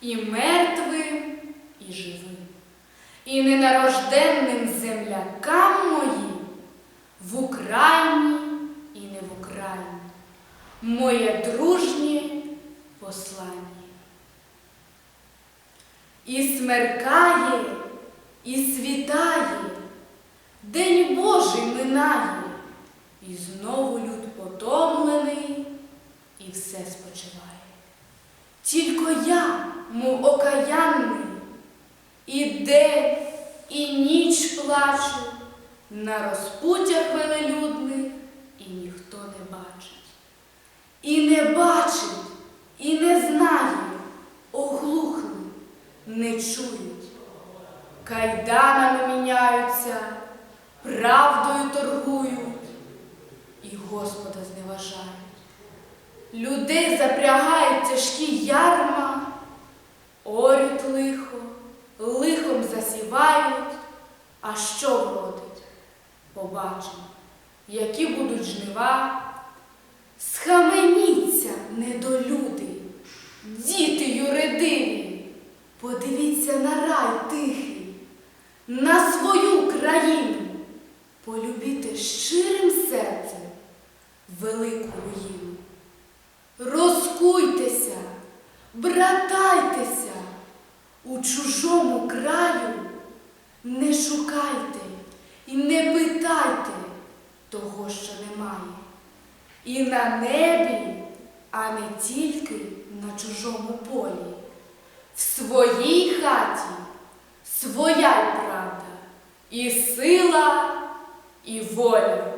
і мертвим, і живим, і ненарожденним землякам моїм в Україні і не в Україні, моє дружнє послання. І смеркає, і світає, День Божий минає, і знову люд потомлений, і все спочиває. Тільки я, мов окаянний, і день, і ніч плачу на розпуттях велелюдних, і ніхто не бачить. І не бачить, і не знає, оглухли, не чують. Кайданами міняються, правдою торгують і Господа зневажають. Людей запрягають тяжкі ярма, орють лихо, лихом засівають, а що вродить? Побачимо, які будуть жнива. Схаменіться, недолюди, діти юридиві, подивіться на рай тихий, на свою країну, полюбіте щирим серцем велику руїну. Розкуйтеся, братайтеся, у чужому краю не шукайте і не питайте того, що немає. І на небі, а не тільки на чужому полі. В своїй хаті своя правда, і сила, і воля.